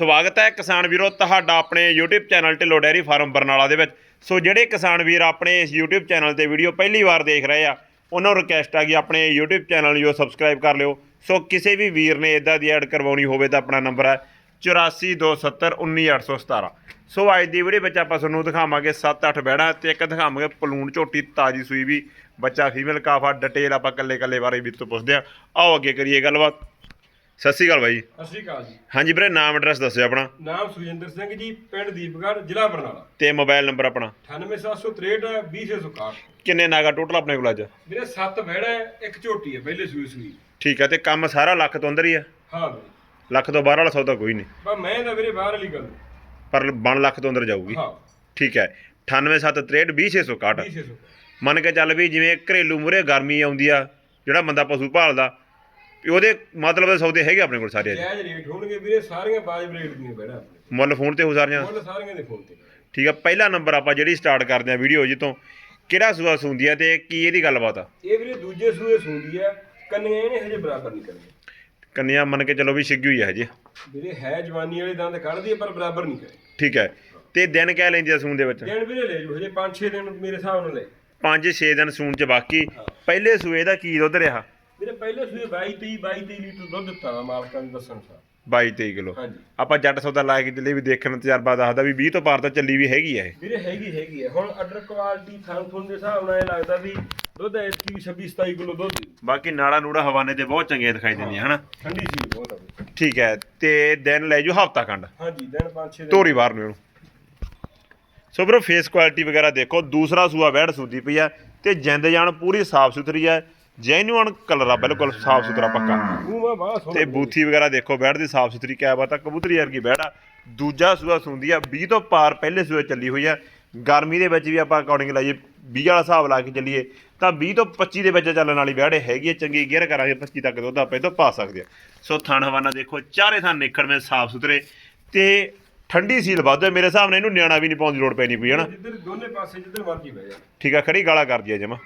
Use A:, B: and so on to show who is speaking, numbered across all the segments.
A: ਸਵਾਗਤ ਹੈ ਕਿਸਾਨ ਵੀਰੋ ਤੁਹਾਡਾ ਆਪਣੇ YouTube channel Dhillon dairy farm Barnala ਦੇ ਵਿੱਚ। ਸੋ ਜਿਹੜੇ ਕਿਸਾਨ ਵੀਰ ਆਪਣੇ ਇਸ YouTube ਚੈਨਲ ਤੇ ਵੀਡੀਓ ਪਹਿਲੀ ਵਾਰ ਦੇਖ ਰਹੇ ਆ, ਉਹਨਾਂ ਨੂੰ ਰਿਕਵੈਸਟ ਆ ਕਿ ਆਪਣੇ YouTube ਚੈਨਲ ਨੂੰ ਜੋ ਸਬਸਕ੍ਰਾਈਬ ਕਰ ਲਿਓ। ਸੋ ਕਿਸੇ ਵੀ ਵੀਰ ਨੇ ਇਦਾਂ ਦੀ ਐਡ ਕਰਵਾਉਣੀ ਹੋਵੇ ਤਾਂ ਆਪਣਾ ਨੰਬਰ ਹੈ 8427191817 ਸੋ ਅੱਜ ਦੀ ਵੀਡੀਓ ਵਿੱਚ ਆਪਾਂ ਤੁਹਾਨੂੰ ਦਿਖਾਵਾਂਗੇ 7-8 ਬੈੜਾਂ ਤੇ ਇੱਕ ਦਿਖਾਵਾਂਗੇ ਪਲੂਣ ਝੋਟੀ ਤਾਜੀ ਸੂਈ ਵੀ। ਬੱਚਾ ਫੀਮੇਲ ਕਾਫਾ ਡਿਟੇਲ ਆਪਾਂ ਕੱਲੇ ਕੱਲੇ ਬਾਰੇ ਵੀ ਤੋਂ ਪੁੱਛਦੇ ਆ ਆਓ ਅੱਗੇ ਕਰੀਏ ਗੱਲਬਾਤ। ਸਤਿ ਸ਼੍ਰੀ ਅਕਾਲ ਬਾਈ।
B: ਸਤਿ ਸ਼੍ਰੀ ਅਕਾਲ ਜੀ।
A: ਹਾਂਜੀ ਵੀਰੇ ਨਾਮ ਐਡਰੈਸ ਦੱਸਿਓ ਆਪਣਾ।
B: ਨਾਮ ਸੁਖਜਿੰਦਰ ਸਿੰਘ ਜੀ ਪਿੰਡ ਦੀਪਗੜ੍ਹ ਜ਼ਿਲ੍ਹਾ ਬਰਨਾਲਾ।
A: ਤੇ ਮੋਬਾਈਲ ਨੰਬਰ ਆਪਣਾ।
B: 98763 20661
A: ਕਿੰਨੇ ਨਾਗਾ ਟੋਟਲ ਆਪਣੇ ਕੋਲ ਅੱਜ?
B: ਵੀਰੇ ਸੱਤ ਵਹਿੜਾ ਹੈ, ਇੱਕ ਝੋਟੀ ਹੈ ਪਹਿਲੇ ਸੂਈ ਸੂਈ।
A: ਠੀਕ ਹੈ ਤੇ ਕੰਮ ਸਾਰਾ ਲੱਖ ਤੋਂ ਅੰਦਰ ਹੀ ਆ?
B: ਹਾਂ ਵੀਰੇ।
A: ਲੱਖ ਤੋਂ ਬਾਹਰ ਵਾਲਾ ਸੌਦਾ ਕੋਈ ਨਹੀਂ।
B: ਪਰ ਮੈਂ ਤਾਂ ਵੀਰੇ ਬਾਹਰ ਵਾਲੀ ਗੱਲ।
A: ਪਰ ਬਣ ਲੱਖ ਤੋਂ ਅੰਦਰ ਜਾਊਗੀ।
B: ਹਾਂ।
A: ਠੀਕ ਹੈ 98763 20661
B: 20661
A: ਮੰਨ ਕੇ ਚੱਲ ਵੀ ਜਿਵੇਂ ਘਰੇਲੂ ਮੂਰੇ ਗਰਮੀ ਆਉਂਦੀ ਆ ਜਿਹੜਾ ਬੰਦਾ ਪਸ਼ੂ ਭਾਲਦਾ ਵੀ ਉਹਦੇ ਮਤਲਬ ਦੇ ਸੌਦੇ ਹੈਗੇ ਆਪਣੇ ਕੋਲ ਸਾਰੇ। ਅੱਜ
B: ਜਾਇਜ਼ ਰੇਟ ਹੋਣਗੇ ਵੀਰੇ ਸਾਰੀਆਂ ਬਾਜਬ ਰੇਟ ਦੀਆਂ ਆਪਣੇ
A: ਮੁੱਲ ਫੋਨ ਤੇ ਹੋ ਸਾਰੀਆਂ?
B: ਮੁੱਲ ਸਾਰੀਆਂ ਦੇ ਫੋਨ ਤੇ।
A: ਠੀਕ ਆ ਪਹਿਲਾ ਨੰਬਰ ਆਪਾਂ ਜਿਹੜੀ ਸਟਾਰਟ ਕਰਦੇ ਆ ਵੀਡੀਓ ਜੀ ਤੋਂ ਕਿਹੜਾ ਸੂਆ ਸੁੰਦੀ ਆ ਤੇ ਕੀ ਇਹਦੀ ਗੱਲਬਾਤ ਆ?
B: ਇਹ ਵੀਰੇ ਦੂਜੇ ਸੂਏ ਸੂੰਦੀ ਹੈ ਕੰਨੀਆਂ ਇਹਨੇ ਹਜੇ ਬਰਾਬਰ ਨਹੀਂ ਕਰਨੀ
A: ਕੰਨਿਆ ਮੰਨ ਕੇ ਚੱਲੋ ਵੀ ਛਿੱਗੀ ਹੋਈ ਆ ਹਜੇ।
B: ਵੀਰੇ ਹੈ ਜਵਾਨੀ ਵਾਲੇ ਦੰਦ ਕੱਢਦੀ ਹੈ ਪਰ ਬਰਾਬਰ ਨਹੀਂ ਕਰੇ।
A: ਠੀਕ ਹੈ ਤੇ ਦਿਨ ਕਹਿ ਲੈਂਦੀ ਆ ਸੂਣ ਦੇ ਵਿੱਚ?
B: ਦਿਨ ਵੀਰੇ ਲੈ ਜੂ ਹਜੇ 5-6 ਦਿਨ ਮੇਰੇ ਹਿਸਾਬ ਨਾਲ ਲੈ।
A: 5-6 ਦਿਨ ਸੂਣ ਚ ਬਾਕੀ। ਪਹਿਲੇ ਸੂਏ ਦਾ ਕੀ ਦੁੱਧ ਰਿਹਾ?
B: ਵੀਰੇ ਪਹਿਲੇ ਸੂਏ 22 23 22 23 ਲੀਟਰ ਦੁੱਧ ਦਿੱਤਾ ਵਾ ਮਾਲਕਾਂ ਦੇ ਦੱਸਣ ਸਾਰ।
A: 22-23 ਕਿਲੋ।
B: ਹਾਂਜੀ।
A: ਆਪਾਂ ਜੱਟ ਸੌਦਾ ਲਾ ਕੇ ਚੱਲੇ ਵੀ ਦੇਖਣ ਨੂੰ ਤਜਰਬਾ ਦੱਸਦਾ ਵੀ 20 ਤੋਂ ਪਾਰ ਤਾਂ ਚੱਲੀ ਵੀ ਹੈਗੀ ਆ ਇਹ।
B: ਵੀਰੇ ਹੈਗੀ ਹੈਗੀ ਹੈ ਹੁਣ ਅਡਰ ਕੁਆਲਿਟੀ ਥਣ ਥੁਣ ਦੇ ਹਿਸਾਬ ਨਾਲ ਇਹ ਲੱਗਦਾ ਵੀ ਦੁੱਧ ਐਤਕੀ 26 27 ਕਿਲੋ ਦੁੱਧ ਦੇਊ।
A: ਬਾਕੀ ਨਾੜਾ ਨੂੜਾ ਹਵਾਨੇ ਤੇ ਬਹੁਤ ਚੰਗੇ ਦਿਖਾਈ ਦਿੰਦੀਆਂ ਹਨਾ?
B: ਠੰਡੀ ਸੀ ਬਹੁਤ ਆ ਵੀਰੇ।
A: ਠੀਕ ਹੈ ਤੇ ਦਿਨ ਲੈ ਜੂ ਹਫਤਾ ਖੰਡ।
B: ਹਾਂਜੀ ਦਿਨ 5-6 ਦਿਨ।
A: ਧੋਰੀ ਬਾਹਰ ਨੂੰ ਇਹਨੂੰ। ਸੋ ਬਰੋ ਫੇਸ ਕੁਆਲਿਟੀ ਵਗੈਰਾ ਦੇਖੋ ਦੂਸਰਾ ਸੂਆ ਵੈੜ ਸੂਦੀ ਪਈ ਆ ਤੇ ਜਿੰਦ ਜਾਨ ਪੂਰੀ ਸਾਫ਼ ਸੁਥਰੀ ਆ। ਜੈਨੂਅਨ ਕਲਰ ਆ ਬਿਲਕੁਲ ਸਾਫ਼ ਸੁਥਰਾ ਪੱਕਾ।
B: ਮਾ
A: ਤੇ ਬੂਥੀ ਵਗੈਰਾ ਦੇਖੋ ਬੈੜ ਦੀ ਸਾਫ਼ ਸੁਥਰੀ ਕਿਆ ਬਾਤ ਆ ਕਬੂਤਰੀ ਵਰਗੀ ਬੈੜ ਆ। ਦੂਜਾ ਸੂਆ ਸੁੰਦੀ ਆ 20 ਤੋਂ ਪਾਰ ਪਹਿਲੇ ਸੂਏ ਚੱਲੀ ਹੋਈ ਆ। ਗਰਮੀ ਦੇ ਵਿੱਚ ਵੀ ਆਪਾਂ ਅਕੋਰਡਿੰਗ ਲਾਈਏ 20 ਵਾਲਾ ਹਿਸਾਬ ਲਾ ਕੇ ਚੱਲੀਏ ਤਾਂ 20 ਤੋਂ 25 ਦੇ ਵਿੱਚ ਚੱਲਣ ਵਾਲੀ ਇਹ ਹੈਗੀ ਆ ਚੰਗੀ ਗੇਅਰ ਕਰਾਂਗੇ 25 ਤੱਕ ਦੁੱਧ ਆਪਾਂ ਤੋਂ ਪਾ ਸਕਦੇ ਆ। ਸੋ ਥਣ ਹਵਾਨਾ ਦੇਖੋ ਚਾਰੇ ਥਣ ਨਿਕੜਵੇਂ ਸਾਫ਼ ਸੁਥਰੇ। ਤੇ ਠੰਡੀ ਸੀਲ ਵੱਧ ਹੈ ਮੇਰੇ ਹਿਸਾਬ ਨਾਲ ਇਹਨੂੰ ਨਿਆਣਾ ਵੀ ਨਹੀਂ ਪਾਉਣ ਦੀ ਲੋੜ ਪੈਣੀ ਕੋਈ ਹਨਾ?
B: ਜਿੱਧਰ ਦੋਨੇ ਪਾਸੇ ਜਿੱਧਰ ਮਰਜ਼ੀ ਬਹਿ ਜਾ।
A: ਠੀਕ ਆ ਖੜੀ ਗਾਲਾ ਕਰਦੀ ਆ ਜਮਾ।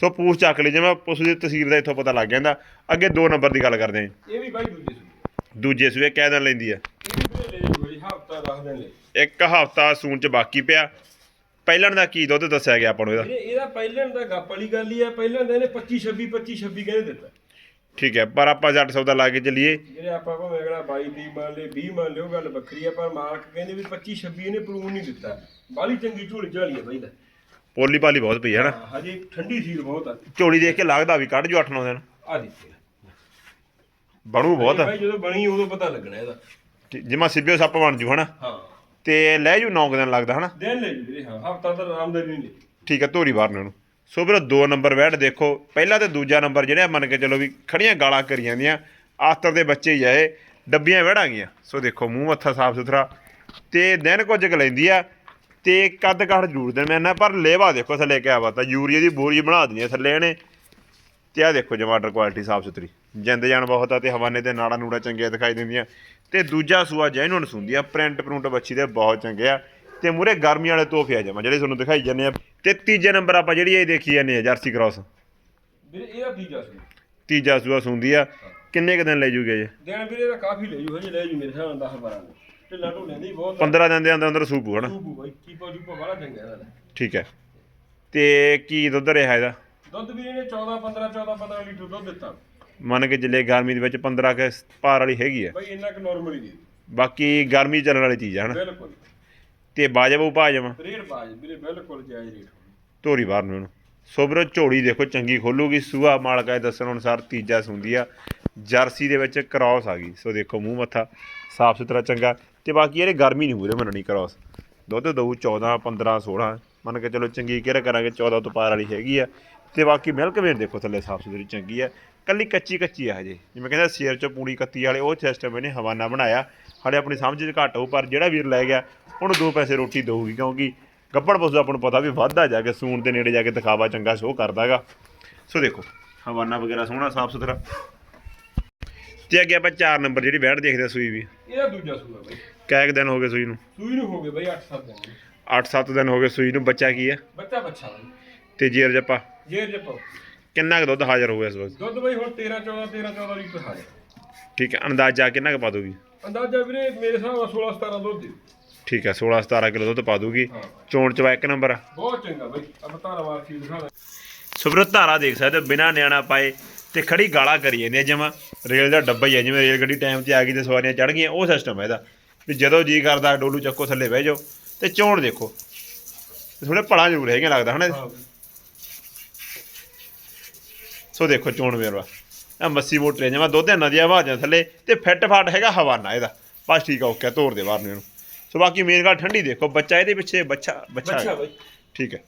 A: ਸੋ ਪੂਛ ਚੱਕ ਲਈ ਜਮਾ ਪਸ਼ੂ ਦੀ ਤਸਵੀਰ ਦਾ ਇੱਥੋਂ ਪਤਾ ਲੱਗ ਜਾਂਦਾ। ਅੱਗੇ ਦੋ ਨੰਬਰ ਦੀ ਗੱਲ ਕਰਦੇ ਹਾਂ
B: ਇਹ ਵੀ ਬਾਈ ਦੂਜੇ ਸੂਏ
A: ਦੂਜੇ ਸੂਏ ਕਹਿ ਦਿਨ ਲੈਂਦੀ ਆ।
B: ਇਹ ਵੀ ਵੀਰੇ ਲੈ ਜੂ ਜੀ ਹਫਤਾ 10 ਦਿਨ ਲੈ
A: ਇੱਕ ਹਫਤਾ ਸੂਣ ਚ ਬਾਕੀ ਪਿਆ। ਪਹਿਲਣ ਦਾ ਕੀ ਦੁੱਧ ਦੱਸਿਆ ਗਿਆ ਆਪਾਂ ਨੂੰ ਇਹਦਾ?
B: ਇਹਦਾ ਪਹਿਲਾਂ ਦਾ ਗੱਪ ਵਾਲੀ ਗੱਲ ਹੀ ਆ। ਪਹਿਲਾਂ ਦਾ ਇਹਨੇ 25 26 25 26 ਕਹਿੰਦੇ ਦਿੱਤਾ।
A: ਠੀਕ ਹੈ ਪਰ ਆਪਾਂ ਜੱਟ ਸੌਦਾ ਲਾ ਕੇ ਚੱਲੀਏ।
B: ਜਿਹੜੇ ਆਪਾਂ ਭਾਵੇਂ ਅਗਲਾ 22 30 ਮੰਨ ਲਏ 20 ਮੰਨ ਲਿਓ ਗੱਲ ਵੱਖਰੀ ਆ ਪਰ ਮਾਲਕ ਕਹਿੰਦੇ ਵੀ 25 26 ਇਹਨੇ ਪ੍ਰੂਨ ਨਹੀਂ ਦਿੱਤਾ। ਬਾਲੀ ਚੰਗੀ ਝੋਲੀ ਝਾਲੀ ਆ ਬਾਈ ਦਾ।
A: ਪੋਲੀ ਪਾਲੀ ਬਹੁਤ ਪਈ ਹੈ ਨਾ।
B: ਹਾਂ, ਹਜੇ ਠੰਡੀ ਸੀਲ ਬਹੁਤ ਆ।
A: ਝੋਲੀ ਦੇਖ ਕੇ ਲੱਗਦਾ ਵੀ ਕੱਢ ਜੋ 8-9 ਦਿਨ।
B: ਆ
A: ਬਣੂ ਬਹੁਤ।
B: ਬਾਈ ਜਦੋਂ ਬਣੀ ਉਦੋਂ ਪਤਾ ਲੱਗਣਾ ਇਹਦਾ।
A: ਜਿਮਾ ਸਿੱਬਿਓ ਸੱਪ ਬਣ ਜੂ ਹਨਾ।
B: ਹਾਂ।
A: ਤੇ ਲੈ ਜੂ 9 ਦਿਨ ਲੱਗਦਾ ਹਨਾ।
B: ਦਿਨ ਲੈ ਜੂ ਵੀਰੇ ਹਾਂ। ਹਫਤਾ ਤਾਂ ਆਰਾਮਦਾਰੀ ਨਹੀਂ
A: ਠੀਕ ਹੈ ਧੋਰੀ ਬਾਹਰ ਨੂੰ। ਸੋ ਵੀਰੋ ਦੋ ਨੰਬਰ ਬੈਠ ਦੇਖੋ। ਪਹਿਲਾ ਤੇ ਦੂਜਾ ਨੰਬਰ ਜਿਹੜੇ ਆ ਮੰਨ ਕੇ ਚਲੋ ਵੀ ਖੜੀਆਂ ਗਾਲਾਂ ਕਰੀ ਜਾਂਦੀਆਂ। ਆਸਤਰ ਦੇ ਬੱਚੇ ਹੀ ਆਏ ਡੱਬੀਆਂ ਵੜਾਂ ਗਈਆਂ। ਸੋ ਦੇਖੋ ਮੂੰਹ ਮੱਥਾ ਸਾਫ਼ ਸੁਥਰਾ ਤੇ ਦਿਨ ਕੁਝ ਕੁ ਲੈਂਦੀ ਆ। ਤੇ ਕੱਦ ਕਾਠ ਜ਼ਰੂਰ ਦੇਣ ਮੈਨਾਂ ਪਰ ਲੇਵਾ ਦੇਖੋ ਥੱਲੇ ਕਿਆ ਬਾਤ ਆ ਯੂਰੀਆ ਦੀ ਬੋਰੀ ਬਣਾ ਦਿੰਦੀ ਥੱਲੇ ਇਹਨੇ। ਤੇ ਆ ਦੇਖੋ ਜਮਾਟਰ ਕੁਆਲਿਟੀ ਸਾਫ਼ ਸੁਥਰੀ। ਜਿੰਦ ਜਾਨ ਬਹੁਤ ਆ ਤੇ ਹਵਾਨੇ ਤੇ ਨਾੜਾ ਨੂੜਾ ਚੰਗੀਆਂ ਦਿਖਾਈ ਦਿੰਦੀਆਂ। ਤੇ ਦੂਜਾ ਸੂਆ ਜੈਨੂਨ ਸੁੰਦੀ ਆ ਪ੍ਰਿੰਟ ਪ੍ਰਿੰਟ ਬੱਚੀ ਦੇ ਬਹੁਤ ਚੰਗੇ ਆ। ਤੇ ਮੂਰੇ ਗਰਮੀ ਵਾਲੇ ਤੋਹਫੇ ਆ ਜਮਾ ਜਿਹੜੇ ਤੁਹਾਨੂੰ ਦਿਖਾਈ ਜਾਂਦੇ ਆ। ਤੇ ਤੀਜੇ ਨੰਬਰ ਆਪਾਂ ਜਿਹੜੀ ਇਹ ਦੇਖੀ ਜਾਂਦੇ ਆ ਜਰਸੀ ਕ੍ਰਾਸ
B: ਵੀਰੇ ਇਹਦਾ ਤੀਜਾ ਸੀ
A: ਤੀਜਾ ਸੂਆ ਸੁੰਦੀ ਆ। ਕਿੰਨੇ ਕ ਦਿਨ ਲੈ ਜੂਗੇ ਜੇ
B: ਦਿਨ ਵੀਰੇ ਦਾ ਕਾਫੀ ਲੈ ਜੂ ਹਜੇ ਲੈ ਜੂ ਮੇਰੇ ਹਿਸਾਬ ਨਾਲ 10 12 ਢਿੱਲਾ ਢੋਲਿਆਂ ਦੀ ਬਹੁਤ
A: 15 ਦਿਨ ਦੇ ਅੰਦਰ ਅੰਦਰ ਸੂਪੂ ਹਨਾ
B: ਸੂਪੂ ਬਾਈ ਕੀਪਾ ਜੂਪਾ ਬੜਾ ਚੰਗਾ ਇਹਦਾ
A: ਠੀਕ ਹੈ। ਤੇ ਕੀ ਦੁੱਧ ਰਿਹਾ ਇਹਦਾ?
B: ਦੁੱਧ ਵੀਰੇ ਨੇ 14 15 14 15 ਲੀਟਰ ਦੁੱਧ ਦਿੱਤਾ।
A: ਮੰਨ ਕੇ ਚੱਲੇ ਗਰਮੀ ਦੇ ਵਿੱਚ 15 ਕੇ ਪਾਰ ਵਾਲੀ ਹੈਗੀ ਆ।
B: ਬਾਈ ਇੰਨਾ ਕੁ ਨਾਰਮਲ ਹੀ ਦੇ
A: ਬਾਕੀ ਗਰਮੀ ਚੱਲਣ ਵਾਲੀ ਚੀਜ਼ ਆ ਹਨਾ?
B: ਬਿਲਕੁਲ।
A: ਤੇ ਬਾਜਬੂ ਭਾਜਮ
B: ਰੇਟ ਬਾਜ ਵੀਰੇ ਬਿਲਕੁਲ ਜਾਇਜ਼ ਰੇਟ
A: ਧੋਰੀ ਬਾਹਰ ਨੂੰ ਇਹਨੂੰ। ਸੋਬਰੋ ਝੋੜੀ ਦੇਖੋ ਚੰਗੀ ਖੋਲੂਗੀ ਸੂਆ ਮਾਲਕਾ ਦੇ ਦੱਸਣ ਅਨੁਸਾਰ ਤੀਜਾ ਸੁੰਦੀ ਆ ਜਰਸੀ ਦੇ ਵਿੱਚ ਕ੍ਰਾਸ ਆ ਗਈ। ਸੋ ਦੇਖੋ ਮੂੰਹ ਮੱਥਾ ਸਾਫ਼ ਸੁਥਰਾ ਚੰਗਾ। ਤੇ ਬਾਕੀ ਇਹਦੇ ਗਰਮੀ ਨਹੀਂ ਹੋ ਮੂਰੇ ਮੰਨਣੀ ਕ੍ਰਾਸ ਦੁੱਧ ਦਊ 14 15 16 ਮੰਨ ਕੇ ਚਲੋ ਚੰਗੀ ਕੇਅਰ ਕਰਾਂਗੇ 14 ਤੋਂ ਪਾਰ ਵਾਲੀ ਹੈਗੀ ਆ। ਤੇ ਬਾਕੀ ਮਿਲਕ ਵੇਰ ਦੇਖੋ ਥੱਲੇ, ਸਾਫ਼ ਸੁਥਰੀ ਚੰਗੀ ਆ। ਕੱਲੀ ਕੱਚੀ ਕੱਚੀ ਆ ਹਜੇ। ਜਿਵੇਂ ਕਹਿੰਦਾ ਸ਼ੇਰ 'ਚੋਂ ਪੂੜੀ ਕੱਤੀ ਵਾਲੇ, ਉਹ ਸਿਸਟਮ ਇਹਨੇ ਹਵਾਨਾ ਬਣਾਇਆ। ਹਾਲੇ ਆਪਣੀ ਸਮਝ ਚ ਘੱਟ ਹੋਊ, ਪਰ ਜਿਹੜਾ ਵੀਰ ਲੈ ਗਿਆ, ਉਹਨੂੰ ਦੋ ਪੈਸੇ ਰੋਟੀ ਦਊਗੀ, ਕਿਉਂਕਿ ਗੱਪੜ ਪਸ਼ੂ ਆਪਾਂ ਨੂੰ ਪਤਾ ਵੀ ਵੱਧਦਾ ਜਾ ਕੇ, ਸੂਣ ਦੇ ਨੇੜੇ ਜਾ ਕੇ ਦਿਖਾਵਾ ਚੰਗਾ ਸ਼ੋਅ ਕਰਦਾਗਾ। ਸੋ ਦੇਖੋ ਹਵਾਨਾ ਵਗੈਰਾ ਸੋਹਣਾ, ਸਾਫ਼ ਸੁਥਰਾ। ਤੇ ਅੱਗੇ ਆਪਾਂ 4 ਨੰਬਰ ਜਿਹੜੀ ਬੈਠ ਦੇਖਦੇ ਆ ਸੂਈ ਵੀ।
B: ਇਹਦਾ ਦੂਜਾ ਸੂਆ ਬਾਈ।
A: ਕੈਕ ਦਿਨ ਹੋ ਗਏ ਸੂਈ ਨੂੰ।
B: ਸੂਈ ਨੂੰ ਹੋ ਗਏ ਬਾਈ 8-7 ਦਿਨ।
A: 8-7 ਦਿਨ ਹੋ ਗਏ ਸੂਈ ਨੂੰ ਬੱਚਾ ਕੀ ਹੈ?
B: ਬੱਚਾ ਬੱਚਾ ਬਾਈ।
A: ਤੇ ਜੇਰ ਜੱਪਾ?
B: ਜੇਰ ਜਪੋ।
A: ਕਿੰਨਾ ਕੁ ਦੁੱਧ ਹਾਜ਼ਰ ਹੋਊਗਾ ਇਸ ਵਕਤ?
B: ਦੁੱਧ ਬਾਈ ਹੁਣ 13 14 13 14 ਲੀਟਰ ਹਾਜ਼ਰ।
A: ਠੀਕ ਹੈ ਅੰਦਾਜ਼ਾ ਕਿੰਨਾ ਕੁ ਪਾ ਦੋਗੀ?
B: ਅੰਦਾਜ਼ਾ ਵੀਰੇ ਮੇਰੇ ਹਿਸਾਬ ਨਾਲ 16 17 ਦੁੱਧ ਦੇ।
A: ਠੀਕ ਹੈ 16 17 ਕਿਲੋ ਦੁੱਧ ਪਾ ਦੂਗੀ। ਚੋਣ ਚਵਾ ਇੱਕ ਨੰਬਰ। ਆ
B: ਬਹੁਤ ਚੰਗਾ ਬਈ ਅਬ ਧਾਰਾ ਮਾਰ ਕੇ ਦਿਖਾ ਦੇ
A: ਸੁਬਰੋ ਧਾਰਾ ਦੇਖ ਸਕਦੇ ਬਿਨਾ ਨਿਆਣਾ ਪਾਏ ਤੇ ਖੜੀ ਗਾਲਾਂ ਕਰੀ ਜਾਂਦੀ ਜਮਾ ਰੇਲ ਦਾ ਡੱਬਾ ਹੀ ਹੈ ਜਿਵੇਂ ਰੇਲ ਗੱਡੀ ਟਾਈਮ ਤੇ ਆ ਗਈ ਤੇ ਸਵਾਰੀਆਂ ਚੜ ਗਈਆਂ ਉਹ ਸਿਸਟਮ ਹੈ ਇਹਦਾ। ਵੀ ਜਦੋਂ ਜੀ ਕਰਦਾ ਡੋਲੂ ਚੱਕੋ ਥੱਲੇ ਬਹਿ ਜਾਓ ਤੇ ਚੋਣ ਦੇਖੋ। ਥੋੜੇ ਪੜਾ ਜ਼ਰੂਰ ਹੈਗੇ ਲੱਗਦਾ ਹਨਾ। ਸੋ ਦੇਖੋ ਚੋਣ ਵੇਰਵਾ। ਆ ਮੱਸੀ ਮੋਟਰੇ ਜਮਾ ਦੁੱਧ ਇਹਨਾਂ ਦੀਆਂ ਆਵਾਜ਼ਾਂ ਥੱਲੇ ਤੇ ਫਿੱਟ ਫਾਟ ਹੈਗਾ ਹਵਾਨਾ ਇਹਦਾ। ਬਸ ਠੀਕ ਆ ਓਕੇ ਤੋਰ ਦੇ ਬਾਹਰ ਨੂੰ ਇਹਨੂੰ। ਸੋ ਬਾਕੀ ਮੇਨ ਗੱਲ ਠੰਡੀ ਦੇਖੋ ਬੱਚਾ ਇਹਦੇ ਪਿੱਛੇ ਬੱਚਾ ਬੱਚਾ।
B: ਬਈ।
A: ਠੀਕ ਹੈ।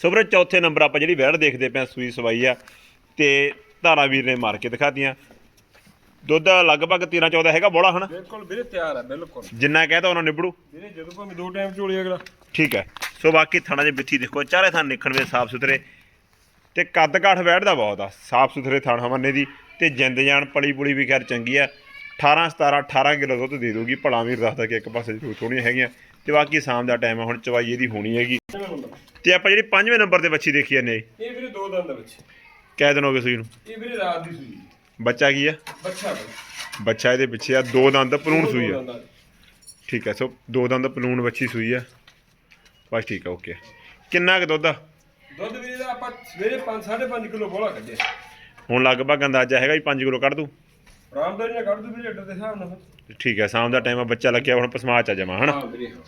A: ਸੁਬਰ ਚੌਥੇ ਨੰਬਰ ਆਪਾਂ ਜਿਹੜੀ ਵੈੜ ਦੇਖਦੇ ਹਾਂ, ਸੂਈ ਸਵਾਈ ਆ ਤੇ ਧਾਰਾ ਵੀਰ ਨੇ ਮਾਰ ਕੇ ਦਿਖਾਤੀਆਂ ਦੁੱਧ ਲਗਭਗ 13 14 ਹੈਗਾ ਬੋਲਾ ਹਨਾ
B: ਬਿਲਕੁਲ ਵੀਰੇ ਤਿਆਰ ਹੈ ਬਿਲਕੁਲ।
A: ਜਿੰਨਾ ਕਹਿਤਾ ਉਹਨਾਂ ਨਿਬੜੂ।
B: ਵੀਰੇ ਜਦੋਂ ਭਾਵੇਂ ਦੋ ਟਾਈਮ ਝੋਲੇ ਅਗਲਾ।
A: ਠੀਕ ਹੈ। ਸੋ ਬਾਕੀ ਥਾਣਾ ਦੇ ਬਿੱਥੀ ਦੇਖੋ ਚਾਰੇ ਥਾਂ ਨਿਕਣਵੇਂ ਸਾਫ਼ ਸੁਥਰੇ। ਤੇ ਕੱਦ ਕਾਠ ਵੈੜਦਾ ਬਹੁਤ ਆ ਸਾਫ਼ ਸੁਥਰੇ ਥਾਣ ਹਵੰਨੇ ਦੀ। ਤੇ ਜਿੰਦ ਜਾਨ ਪਲੀ ਪੁਲੀ ਵੀ ਖੈਰ ਚੰਗੀ ਆ। 18 17 18 ਕਿਲੋ ਦੁੱਧ ਦੇ ਦੂਗੀ ਭਲਾ ਵੀਰ ਦੱਸਦਾ ਕਿ ਇੱਕ ਪਾਸੇ ਜ਼ਰੂਰ ਥੋੜੀਆਂ ਹੈਗੀਆਂ। ਤੇ ਬਾਕੀ ਸ਼ਾਮ ਦਾ ਟਾਈਮ ਆ ਹੁਣ ਚਵਾਈ ਇਹਦੀ ਹੋਣੀ ਹੈਗੀ। ਤੇ ਆਪਾਂ ਜਿਹੜੀ ਪੰਜਵੇਂ ਨੰਬਰ ਤੇ ਬੱਚੀ ਦੇਖੀ ਜਾਂਦੇ
B: ਇਹ ਵੀਰੇ ਦੋ ਦੰਦ ਦਾ ਬੱਚਾ
A: ਕਹਿ ਦਿਨ ਹੋ ਗਏ ਸੂਈ ਨੂੰ।
B: ਇਹ ਵੀਰੇ ਰਾਤ ਦੀ ਸੂਈ।
A: ਬੱਚਾ ਕੀ ਆ?
B: ਬੱਚਾ ਬਈ।
A: ਬੱਚਾ ਇਹਦੇ ਪਿੱਛੇ ਆ ਦੋ ਦੰਦ ਪਲੂਣ ਸੂਈ ਆ। ਠੀਕ ਹੈ ਸੋ ਦੋ ਦੰਦ ਪਲੂਣ ਬੱਚੀ ਸੂਈ ਆ। ਬਸ ਠੀਕ ਆ ਓਕੇ। ਕਿੰਨਾ ਕੁ ਦੁੱਧ ਆ?
B: ਦੁੱਧ ਵੀਰੇ ਦਾ ਆਪਾਂ ਸਵੇਰੇ 5 5.5 ਕਿਲੋ ਬੋਲਾ ਕੱਢਿਆ।
A: ਹੁਣ ਲਗਭਗ ਅੰਦਾਜ਼ਾ ਹੈਗਾ ਵੀ 5 ਕਿਲੋ ਕੱਢ ਦੂ?
B: ਆਰਾਮਦਾਰੀ ਨਾਲ ਕੱਢ ਦੂ ਵੀਰੇ ਅੱਡਰ ਦੇ ਹਿਸਾਬ ਨਾਲ।
A: ਠੀਕ ਹੈ ਸ਼ਾਮ ਦਾ ਟਾਈਮ ਆ ਬੱਚਾ ਲੱਗਿਆ ਹੁਣ ਪਸਮਾ ਚ ਜਮਾ ਹਨਾ?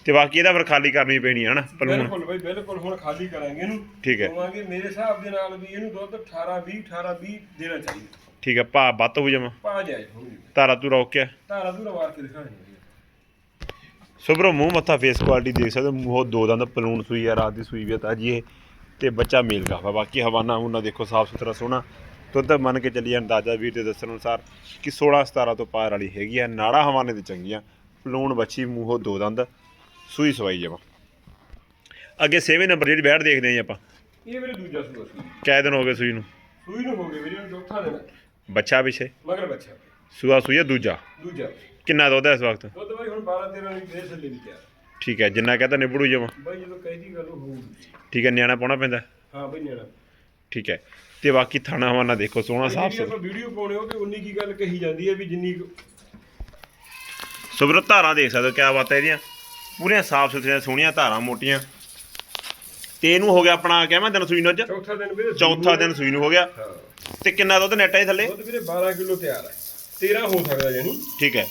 A: ਤੇ ਬਾਕੀ ਇਹਦਾ ਫਿਰ ਖਾਲੀ ਕਰਨੀ ਪੈਣੀ ਹੈ ਹਨਾ ਪਲੂਣ।
B: ਬਿਲਕੁਲ ਬਈ ਬਿਲਕੁਲ ਹੁਣ ਖਾਲੀ ਕਰਾਂਗੇ ਇਹਨੂੰ।
A: ਠੀਕ ਹੈ
B: ਕਹਾਂਗੇ ਮੇਰੇ ਹਿਸਾਬ ਦੇ ਨਾਲ ਵੀ ਇਹਨੂੰ ਦੁੱਧ 18 20 18 20 ਦੇਣਾ ਚਾਹੀਦਾ।
A: ਠੀਕ ਹੈ ਭਾ ਬੱਤ ਹੋ ਜਮਾ।
B: ਪਾ ਜਾਏ ਹੁਣ
A: ਤਾਰਾ ਤੂੰ ਰੋਕ ਕੇ।
B: ਧਾਰਾ ਧੂਰਾ ਮਾਰ ਕੇ ਦਿਖਾਣੀ
A: ਸੁਬਰੋ ਮੂੰਹ ਮੱਥਾ ਫੇਸ ਕੁਆਲਿਟੀ ਦੇਖ ਸਕਦੇ ਹੋ, ਮੂੰਹੋਂ ਦੋ ਦੰਦ ਪਲੂਣ ਸੂਈ ਆ ਰਾਤ ਦੀ ਸੂਈ ਵੀ ਆ ਤਾਜੀ ਇਹ ਤੇ ਬੱਚਾ ਮੇਲ ਕਾਫਾ ਬਾਕੀ ਹਵਾਨਾ ਉਹਨਾਂ ਦੇਖੋ ਸਾਫ਼ ਸੁਥਰਾ ਸੋਹਣਾ। ਦੁੱਧ ਮੰਨ ਕੇ ਚੱਲੀ ਅੰਦਾਜ਼ਾ ਵੀਰ ਦੇ ਦੱਸਣ ਅਨੁਸਾਰ ਕਿ 16 17 ਤੋਂ ਪਾਰ ਵਾਲੀ ਹੈਗੀ ਆ ਨਾੜਾ ਹਵਾਨੇ ਦੀ ਚੰਗੀਆਂ। ਪਲੂਣ ਬੱਚੀ ਮੂੰਹੋਂ ਦੋ ਦੰਦ ਸੂਈ ਸਵਾਈ ਜਮਾ। ਅੱਗੇ 6ਵੇਂ ਨੰਬਰ ਜਿਹੜੀ ਬੈਠ ਦੇਖਦੇ ਆਂ ਜੀ ਆਪਾਂ।
B: ਇਹ ਵੀਰੇ ਦੂਜਾ ਸੂਆ ਸੂਈ
A: ਕੈ ਦਿਨ ਹੋ ਗਏ ਸੂਈ ਨੂੰ।
B: ਸੂਈ ਨੂੰ ਹੋ ਗਏ ਵੀਰੇ ਨੂੰ ਚੌਥਾ ਦੇਣਾ
A: ਬੱਚਾ ਪਿਛੇ?
B: ਮਗਰ ਬੱਚਾ
A: ਸੂਆ ਸੂਈ ਆ ਦੂਜਾ?
B: ਦੂਜਾ
A: ਕਿੰਨਾ ਦੁੱਧ ਹੈ ਇਸ ਵਕਤ?
B: ਦੁੱਧ ਬਾਈ ਹੁਣ 12 13 ਲੀਟਰ ਦੇ ਥੱਲੇ ਤਿਆਰ।
A: ਠੀਕ ਹੈ ਜਿੰਨਾ ਕਹਤਾ ਨਿਬੜੂ ਜਮਾ।
B: ਬਾਈ ਜਦੋਂ ਕਹਿਦੀ ਗੱਲ ਹੋਊਗੀ
A: ਠੀਕ ਹੈ ਨਿਆਣਾ ਪਾਉਣਾ ਪੈਂਦਾ?
B: ਹਾਂ ਬਈ ਨਿਆਣਾ।
A: ਠੀਕ ਹੈ ਤੇ ਬਾਕੀ ਥਾਣਾ ਹਵਾਨਾ ਦੇਖੋ ਸੋਹਣਾ ਸਾਫ਼
B: ਜਿਹੜੀ ਆਪਾਂ ਵੀਡੀਓ ਪਾਉਣੇ ਉਹ ਤੇ ਉਨੀ ਕੀ ਗੱਲ ਕਹੀ ਜਾਂਦੀ ਹੈ ਵੀ ਜਿੰਨੀ ਕੁ-
A: ਸੁਬਰਤ ਧਾਰਾਂ ਦੇਖ ਸਕਦੇ ਹੋ ਕਿਆ ਬਾਤ ਹੈ ਇਹਦੀਆਂ। ਪੂਰੀਆਂ ਸਾਫ਼ ਸੁਥਰੀਆਂ ਸੋਹਣੀਆਂ ਧਾਰਾਂ ਮੋਟੀਆਂ। ਤੇ ਇਹਨੂੰ ਹੋ ਗਿਆ ਆਪਣਾ ਕਿਵੇਂ ਦਿਨ ਸੂਈ ਨੂੰ ਅੱਜ?
B: ਚੌਥਾ ਦਿਨ ਵੀਰੇ
A: ਚੌਥਾ ਦਿਨ ਸੂਈ ਨੂੰ ਹੋ ਗਿਆ।
B: ਹਾਂ।
A: ਤੇ ਕਿੰਨਾ ਦੁੱਧ ਨੈਟ ਹੈ ਥੱਲੇ?
B: ਦੁੱਧ ਵੀਰੇ 12 ਕਿਲੋ ਤਿਆਰ ਹੈ। 13 ਹੋ ਸਕਦਾ ਜਾਨੀ
A: ਠੀਕ ਹੈ।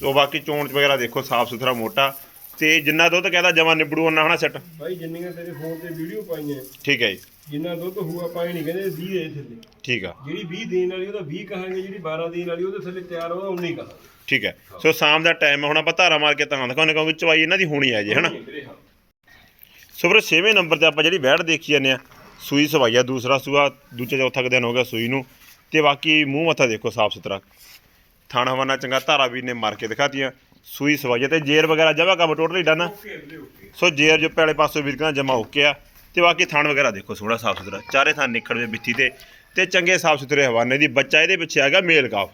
A: ਸੋ ਬਾਕੀ ਚੋਣ ਵਗੈਰਾ ਦੇਖੋ ਸਾਫ਼ ਸੁਥਰਾ ਮੋਟਾ। ਤੇ ਜਿੰਨਾ ਦੁੱਧ ਕਹਿੰਦਾ ਜਮਾ ਨਿਬੜੂ ਉਹਨਾਂ ਹਨਾ ਸੈੱਟ।
B: ਬਾਈ ਜਿੰਨੀਆਂ ਤੇਰੇ ਫੋਨ ਤੇ ਵੀਡੀਓ ਪਾਈਆਂ।
A: ਠੀਕ ਹੈ ਜੀ।
B: ਜਿੰਨਾ ਦੁੱਧ ਹੋਊ ਆਪਾਂ ਇਹ ਨਹੀਂ ਕਹਿੰਦੇ 20 ਦੇ ਥੱਲੇ।
A: ਠੀਕ ਆ।
B: ਜਿਹੜੀ 20 ਦੇਣ ਵਾਲੀ ਉਹਦਾ 20 ਕਹਾਂਗੇ ਜਿਹੜੀ 12 ਦੇਣ ਵਾਲੀ ਉਹਦੇ ਥੱਲੇ ਤਿਆਰ ਉਹਦਾ 19 ਕਹਾਂਗੇ।
A: ਠੀਕ ਹੈ। ਸੋ ਸ਼ਾਮ ਦਾ ਟਾਈਮ ਹੁਣ ਆਪਾਂ ਧਾਰਾ ਮਾਰ ਕੇ ਤਾਂ ਦਿਖਾਉਂਦੇ ਕਿਉਂਕਿ ਚਵਾਈ ਇਹਨਾਂ ਦੀ ਹੋਣੀ ਹੈ ਜੀ ਹਨਾ
B: ਵੀਰੇ
A: ਸੋ ਫਿਰ 6ਵੇਂ ਨੰਬਰ ਤੇ ਆਪਾਂ ਜਿਹੜੀ ਬੈੜ ਦੇਖੀ ਜਾਂਦੇ ਆ ਸੂਈ ਸਵਾਈ ਆ ਦੂਸਰਾ ਸੂਆ ਦੂਜਾ ਚੌਥਾ ਕੁ ਦਿਨ ਹੋ ਗਿਆ ਸੂਈ ਨੂੰ। ਤੇ ਬਾਕੀ ਮੂੰਹ ਮੱਥਾ ਦੇਖੋ ਸਾਫ਼ ਸੁਥਰਾ। ਥਾਣਾ ਹਵਾਨਾ ਚੰਗਾ ਧਾਰਾ ਵੀਰ ਨੇ ਮਾਰ ਕੇ ਦਿਖਾਤੀਆਂ। ਸੂਈ ਸਵਾਈ ਆ ਤੇ ਜੇਰ ਵਗੈਰਾ ਜਮਾ ਕੰਮ ਟੋਟਲੀ ਡਨ ਆ। ਸੋ ਜੇਰ ਜੋ ਪਹਿਲੇ ਪਾਸੋਂ ਵੀਰ ਕਹਿੰਦਾ ਜਮਾ ਓਕੇ ਆ ਤੇ ਬਾਕੀ ਥਾਣ ਵਗੈਰਾ ਦੇਖੋ ਸੋਹਣਾ ਸਾਫ਼ ਸੁਥਰਾ। ਚਾਰੇ ਥਾਂ ਨਿਕੜਵੇਂ ਬਿੱਥੀ ਤੇ ਤੇ ਚੰਗੇ ਸਾਫ਼ ਸੁਥਰੇ ਹਵਾਨੇ ਦੀ। ਬੱਚਾ ਇਹਦੇ ਪਿੱਛੇ ਹੈਗਾ ਮੇਲ ਕਾਫ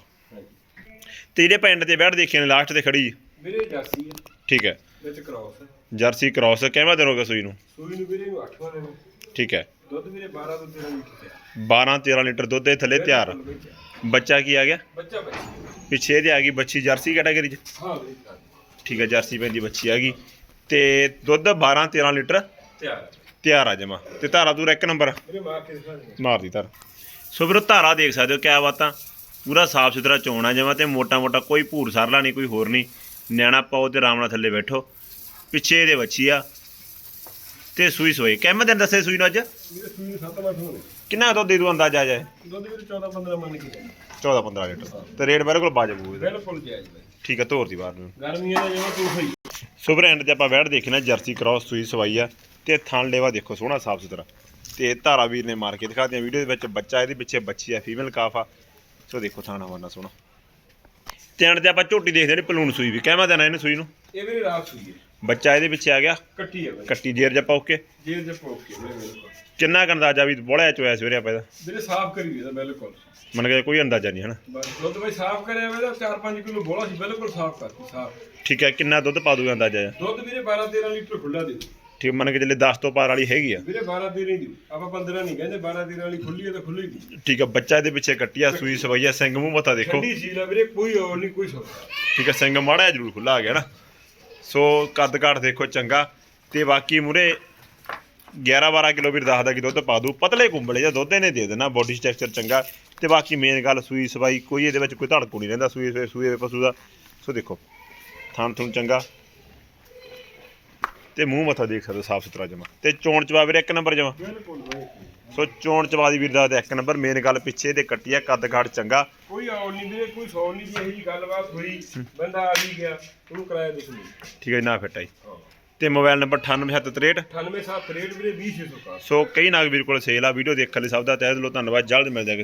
A: ਤੇ ਜਿਹੜੇ ਪਿੰਡ ਤੇ ਬੈਠ ਦੇਖੇ ਨੇ ਲਾਸਟ ਤੇ ਖੜੀ
B: ਵੀਰੇ ਜਰਸੀ ਹੈ
A: ਠੀਕ ਹੈ।
B: ਵਿੱਚ ਕ੍ਰਾਸ ਹੈ
A: ਜਰਸੀ ਕ੍ਰਾਸ ਕਿਵੇਂ ਦਿਨ ਹੋ ਗਿਆ ਸੂਈ ਨੂੰ?
B: ਸੂਈ ਨੂੰ ਵੀਰੇ ਨੂੰ 8ਵਾਂ ਦੇਣਾ
A: ਠੀਕ ਹੈ।
B: ਦੁੱਧ ਵੀਰੇ 12 ਤੋਂ 13 ਲੀਟਰ ਤਿਆਰ।
A: 12 13 ਲੀਟਰ ਦੁੱਧ ਦੇ ਥੱਲੇ ਤਿਆਰ। ਆ।
B: ਬਿਲਕੁਲ।
A: ਬੱਚਾ ਕੀ ਆ ਗਿਆ?
B: ਬੱਚਾ ਬੱਚਾ।
A: ਪਿੱਛੇ ਇਹਦੇ ਆ ਗਈ ਬੱਚੀ ਜਰਸੀ ਕੈਟਾਗਰੀ ਚ?
B: ਹਾਂ ਵੀਰੇ ਤਿਆਰ।
A: ਠੀਕ ਹੈ ਜਰਸੀ ਪੈਂਦੀ ਬੱਚੀ ਆ ਗਈ। ਤੇ ਦੁੱਧ 12 13 ਲੀਟਰ
B: ਤਿਆਰ।
A: ਤਿਆਰ ਆ ਜਮਾ। ਤੇ ਧਾਰਾ ਤੂੰ ਇੱਕ ਨੰਬਰ।
B: ਵੀਰੇ ਮਾਰ ਕੇ ਦਿਖਾ ਦੇ।
A: ਮਾਰਦੀ ਧਾਰ। ਸੋ ਵੀਰੋ ਧਾਰਾ ਦੇਖ ਸਕਦੇ ਹੋ ਕਿਆ ਬਾਤਾਂ। ਪੂਰਾ ਸਾਫ਼ ਸੁਥਰਾ ਚੋਣਾ ਜਮਾ ਤੇ ਮੋਟਾ ਮੋਟਾ ਕੋਈ ਭੂਰ ਸਰਲਾ ਨਹੀਂ ਕੋਈ ਹੋਰ ਨਹੀਂ। ਨਿਆਣਾ ਪਾਓ ਤੇ ਆਰਾਮ ਨਾਲ ਥੱਲੇ ਬੈਠੋ। ਪਿੱਛੇ ਇਹਦੇ ਬੱਚੀ ਆ। ਤੇ ਸੂਈ ਸੋਈ। ਕਿੰਨੇ ਦਿਨ ਦੱਸੇ ਸੂਈ ਨੂੰ ਅੱਜ?
B: ਵੀਰੇ ਸੂਈ ਨੂੰ 7 8 ਹੋਣੇ
A: ਕਿੰਨਾ ਦੁੱਧ ਦੇ ਦੂ ਅੰਦਾਜ਼ਾ ਆ ਜਾਏ
B: ਦੁੱਧ ਵੀਰੇ 14 15 ਮੰਨ ਕੇ। ਜਾਣਾ
A: 14 15 ਲੀਟਰ। ਤੇ ਰੇਟ ਮੇਰੇ ਕੋਲ ਇਹਦਾ।
B: ਬਿਲਕੁਲ ਜਾਇਜ਼ ਬਾਈ
A: ਠੀਕ ਹੈ ਧੋਰ ਦੀ ਬਾਹਰ ਨੂੰ।
B: ਗਰਮੀਆਂ ਦਾ ਜਿਵੇਂ ਤੂੰ
A: ਸੁਪਰ ਐਂਡ ਤੇ ਆਪਾਂ ਵੈੜ ਦੇਖਣਾ ਜਰਸੀ ਕ੍ਰਾਸ ਸੂਈ ਸਵਾਈ ਆ। ਤੇ ਥਣ ਲੇਵਾ ਦੇਖੋ ਸੋਹਣਾ ਸਾਫ਼ ਸੁਥਰਾ। ਤੇ ਧਾਰਾ ਵੀਰ ਨੇ ਮਾਰ ਕੇ ਦਿਖਾਦੇ ਆ ਵੀਡੀਓ ਦੇ ਵਿੱਚ ਬੱਚਾ ਇਹਦੇ ਪਿੱਛੇ ਬੱਚੀ ਆ ਫੀਮੇਲ ਕਾਫ ਆ। ਸੋ ਦੇਖੋ ਥਾਣਾ ਵਰਨਾ ਸੋਹਣਾ। ਤੇ ਐਂਡ ਤੇ ਆਪਾਂ ਝੋਟੀ ਦੇਖਦੇ ਨੇ ਪਲੂਣ ਸੂਈ ਵੀ। ਕਹਿਮਾ ਦੇਣਾ ਇਹਨੇ ਸੂਈ ਨੂੰ?
B: ਇਹ ਵੀਰੇ ਰਾਤ ਸੂਈ ਹੈ।
A: ਬੱਚਾ ਇਹਦੇ ਪਿੱਛੇ ਆ ਗਿਆ।
B: ਕੱਟੀ ਹੈ ਬਾਈ।
A: ਕੱਟੀ ਜੇਰ ਜੱਪਾ ਓਕੇ।
B: ਜੇਰ ਜੱਪ ਓਕੇ ਵੀਰੇ ਬਿਲਕੁਲ।
A: ਕਿੰਨਾ ਕੁ ਅੰਦਾਜ਼ਾ ਵੀ ਬੋਲਿਆ ਚੋਇਆ ਸਵੇਰੇ ਆਪਾਂ ਇਹਦਾ?
B: ਵੀਰੇ ਸਾਫ਼ ਕਰੀ ਇਹਦਾ ਬਿਲਕੁਲ।
A: ਮਨ ਕੇ ਕੋਈ ਅੰਦਾਜ਼ਾ ਨਹੀਂ ਹਨਾ?
B: ਬਸ ਦੁੱਧ ਬਾਈ ਸਾਫ਼ ਕਰਿਆ ਵੇ ਤਾਂ 4-5 ਕਿਲੋ ਬੋਲਾ ਸੀ ਬਿਲਕੁਲ ਸਾਫ਼ ਕਰਤੀ ਸਾਫ਼।
A: ਠੀਕ ਹੈ ਕਿੰਨਾ ਦੁੱਧ ਪਾ ਦੂਗਾ ਅੰਦਾਜ਼ਾ ਜਿਹਾ?
B: ਦੁੱਧ ਵੀਰੇ 12-13 ਲੀਟਰ ਖੁੱਲਾ ਦੇ ਦਿਓ।
A: ਠੀਕ ਮੰਨ ਕੇ ਚੱਲੇ 10 ਤੋਂ ਪਾਰ ਵਾਲੀ ਹੈਗੀ ਆ।
B: ਵੀਰੇ 12 13 ਦੀ ਆਪਾਂ 15 ਨਹੀਂ ਕਹਿੰਦੇ 12 13 ਵਾਲੀ ਖੁੱਲੀ ਹੈ ਤਾਂ ਖੁੱਲੀ ਦੀ
A: ਠੀਕ ਆ ਬੱਚਾ ਇਹਦੇ ਪਿੱਛੇ ਕੱਟਿਆ ਸੂਈ ਸਵਈਆ ਸਿੰਘ ਮੂੰਹ ਮੱਥਾ ਦੇਖੋ।
B: ਠੰਡੀ ਸੀ ਨਾ ਵੀਰੇ ਕੋਈ ਹੋਰ ਨਹੀਂ ਕੋਈ ਸੌਦਾ
A: ਠੀਕ ਹੈ ਸਿੰਘ ਮਾੜਾ ਜਿਹਾ ਜ਼ਰੂਰ ਖੁੱਲਾ ਆ ਗਿਆ ਨਾ। ਸੋ ਕੱਦ ਕਾਠ ਦੇਖੋ ਚੰਗਾ। ਤੇ ਬਾਕੀ ਮੂਰੇ 11 12 ਕਿਲੋ ਵੀਰ ਦੱਸਦਾ ਕਿ ਦੁੱਧ ਪਾ ਦੂ ਪਤਲੇ ਕੁੰਬਲੇ ਜਾਂ ਦੁੱਧ ਇਹਨੇ ਦੇ ਦੇਣਾ ਬੋਡੀ ਸਟਰਕਚਰ ਚੰਗਾ। ਤੇ ਬਾਕੀ ਮੇਨ ਗੱਲ ਸੂਈ ਸਵਾਈ ਕੋਈ ਇਹਦੇ ਵਿੱਚ ਕੋਈ ਧੜਕੂ ਨਹੀਂ ਰਹਿੰਦਾ ਸੂਈ ਸੂਈ ਸੂਏ ਪਸ਼ੂ ਦਾ। ਸੋ ਦੇਖੋ ਥਣ ਥੁਣ ਚੰਗਾ। ਤੇ ਮੂੰਹ ਮੱਥਾ ਦੇਖ ਸਕਦੇ ਸਾਫ਼ ਸੁਥਰਾ ਜਮਾ। ਤੇ ਚੋਣ ਚਵਾ ਵੀਰੇ, ਇੱਕ ਨੰਬਰ ਜਮਾ।
B: ਬਿਲਕੁਲ
A: ਸੋ ਚੋਣ ਚਵਾ ਦੀ ਵੀਰ ਦਾ ਤੇ ਇੱਕ ਨੰਬਰ ਮੇਨ ਗੱਲ ਪਿੱਛੇ ਦੇ ਕੱਟੀ ਆ ਕੱਦ ਕਾਠ ਚੰਗਾ।
B: ਕੋਈ ਆਉਣ ਨਹੀਂ ਵੀਰੇ ਕੋਈ ਸੌਣ ਨਹੀਂ ਜੀ ਇਹੋ ਗੱਲਬਾਤ ਹੋਈ। ਬੰਦਾ ਆ ਵੀ ਗਿਆ ਉਹਨੂੰ ਕਿਰਾਇਆ ਦੇ ਸੁਣੀ
A: ਠੀਕ ਹੈ ਜੀ, ਨਾ ਫਿੱਟ ਆਈ
B: ਹਾਂ।
A: ਤੇ ਮੋਬਾਈਲ ਨੰਬਰ 98763
B: 98 7 ਰੇਟ ਵੀਰੇ 20 600
A: ਸੋ ਕਈ ਨਾਗ ਵੀਰ ਕੋਲ ਸੇਲ ਆ ਵੀਡੀਓ ਦੇਖਣ ਲਈ ਸਭ ਦਾ ਤਹਿ ਦਿਲੋਂ ਧੰਨਵਾਦ ਜਲਦ ਮਿਲਦੇ ਕਿਸੇ